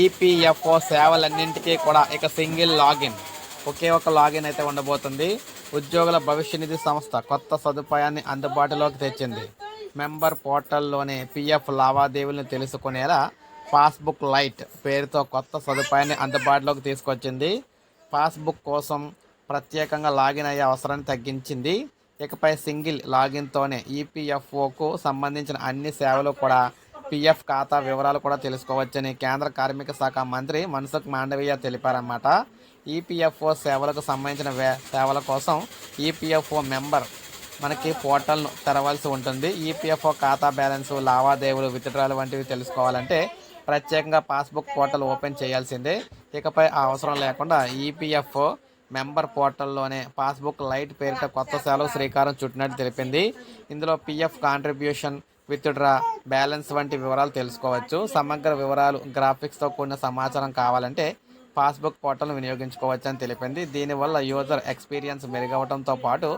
EPFO సేవలన్నింటికీ కూడా ఇక single login. ఒకే ఒక లాగిన్ అయితే ఉండబోతుంది. ఉద్యోగుల భవిష్య నిధి సంస్థ కొత్త సదుపాయాన్ని అందుబాటులోకి తెచ్చింది. మెంబర్ పోర్టల్లోని పిఎఫ్ లావాదేవీలను తెలుసుకునేలా పాస్బుక్ లైట్ పేరుతో కొత్త సదుపాయాన్ని అందుబాటులోకి తీసుకొచ్చింది. పాస్బుక్ కోసం ప్రత్యేకంగా లాగిన్ అయ్యే అవసరాన్ని తగ్గించింది. ఇకపై సింగిల్ లాగిన్తోనే ఈపీఎఫ్ఓకు సంబంధించిన అన్ని సేవలు కూడా పిఎఫ్ ఖాతా వివరాలు కూడా తెలుసుకోవచ్చని కేంద్ర కార్మిక శాఖ మంత్రి మన్సుఖ్ మాండవీయ తెలిపారన్నమాట. ఈపీఎఫ్ఓ సేవలకు సంబంధించిన సేవల కోసం ఈపీఎఫ్ఓ మెంబర్ మనకి పోర్టల్ను తెరవాల్సి ఉంటుంది. ఈపీఎఫ్ఓ ఖాతా బ్యాలెన్స్ లావాదేవీలు విత్డ్రాలు వంటివి తెలుసుకోవాలంటే ప్రత్యేకంగా పాస్బుక్ పోర్టల్ ఓపెన్ చేయాల్సిందే. ఇకపై ఆ అవసరం లేకుండా ఈపీఎఫ్ఓ మెంబర్ పోర్టల్లోనే పాస్బుక్ లైట్ పేరిట కొత్త సేవలకు శ్రీకారం చుట్టినట్టు తెలిపింది. ఇందులో పిఎఫ్ కాంట్రిబ్యూషన్ విత్డ్రా బ్యాలెన్స్ వంటి వివరాలు తెలుసుకోవచ్చు. సమగ్ర వివరాలు గ్రాఫిక్స్తో కూడిన సమాచారం కావాలంటే పాస్బుక్ పోర్టల్ను వినియోగించుకోవచ్చని తెలిపింది. దీనివల్ల యూజర్ ఎక్స్పీరియన్స్ మెరుగవడంతో పాటు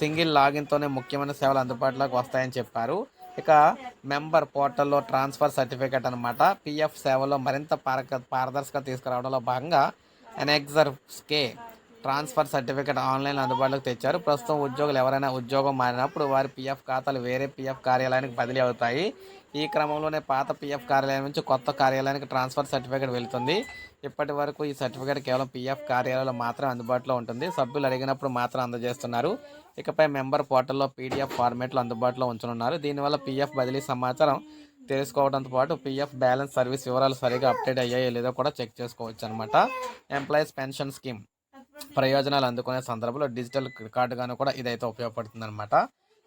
సింగిల్ లాగిన్తోనే ముఖ్యమైన సేవలు అందుబాటులోకి వస్తాయని చెప్పారు. ఇక మెంబర్ పోర్టల్లో ట్రాన్స్ఫర్ సర్టిఫికేట్ అనమాట పిఎఫ్ సేవలో మరింత పారక పారదర్శకత తీసుకురావడంలో భాగంగా ఎనెక్జర్ స్కే ట్రాన్స్ఫర్ సర్టిఫికేట్ ఆన్లైన్ అందుబాటులోకి తెచ్చారు. ప్రస్తుతం ఉద్యోగులు ఎవరైనా ఉద్యోగం మారినప్పుడు వారి పిఎఫ్ ఖాతాలు వేరే పిఎఫ్ కార్యాలయానికి బదిలీ అవుతాయి. ఈ క్రమంలోనే పాత పిఎఫ్ కార్యాలయం నుంచి కొత్త కార్యాలయానికి ట్రాన్స్ఫర్ సర్టిఫికేట్ వెళుతుంది. ఇప్పటి వరకు ఈ సర్టిఫికేట్ కేవలం పిఎఫ్ కార్యాలయంలో మాత్రమే అందుబాటులో ఉంటుంది. సభ్యులు అడిగినప్పుడు మాత్రం అందజేస్తున్నారు. ఇకపై మెంబర్ పోర్టల్లో పీడిఎఫ్ ఫార్మాట్లు అందుబాటులో ఉంచనున్నారు. దీనివల్ల పిఎఫ్ బదిలీ సమాచారం తెలుసుకోవడంతో పాటు పిఎఫ్ బ్యాలెన్స్ సర్వీస్ వివరాలు సరిగా అప్డేట్ అయ్యాయో లేదో కూడా చెక్ చేసుకోవచ్చు అనమాట ఎంప్లాయీస్ పెన్షన్ స్కీమ్. ప్రయోజనాలు అందుకునే సందర్భంలో డిజిటల్ కార్డుగాను కూడా ఇదైతే ఉపయోగపడుతుంది అనమాట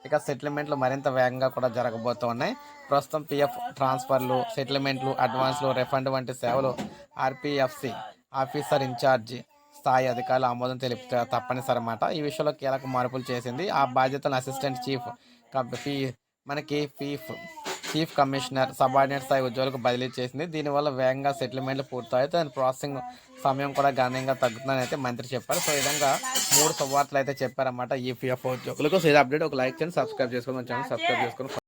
ఇక సెటిల్మెంట్లు మరింత వేగంగా కూడా జరగబోతూ ఉన్నాయి ప్రస్తుతం పిఎఫ్ ట్రాన్స్ఫర్లు సెటిల్మెంట్లు అడ్వాన్స్లు రిఫండ్ వంటి సేవలు ఆర్పిఎఫ్సి ఆఫీసర్ ఇన్ఛార్జి స్థాయి అధికారులు ఆమోదం తెలిపితే తప్పనిసరి అన్నమాట ఈ విషయంలో కీలక మార్పులు చేసింది ఆ బాధ్యతను అసిస్టెంట్ చీఫ్ కబ్- మనకి పీఫ్ చీఫ్ కమిషనర్ సబార్డినేట్ స్థాయి ఉద్యోగులకు బదిలీ చేసింది. దీనివల్ల వేగంగా సెటిల్మెంట్లు పూర్తవుతాయి దాని ప్రాసెసింగ్ సమయం కూడా గణనీయంగా తగ్గుతుందని అయితే మంత్రి చెప్పారు. సో ఈ విధంగా మూడు సువార్తలు అయితే చెప్పారన్నమాట ఈపీఎఫ్ ఉద్యోగులకు. సో ఇది అప్డేట్. ఒక లైక్ చేయండి సబ్స్క్రైబ్ చేసుకొని ఛానల్ సబ్స్క్రైబ్ చేసుకొని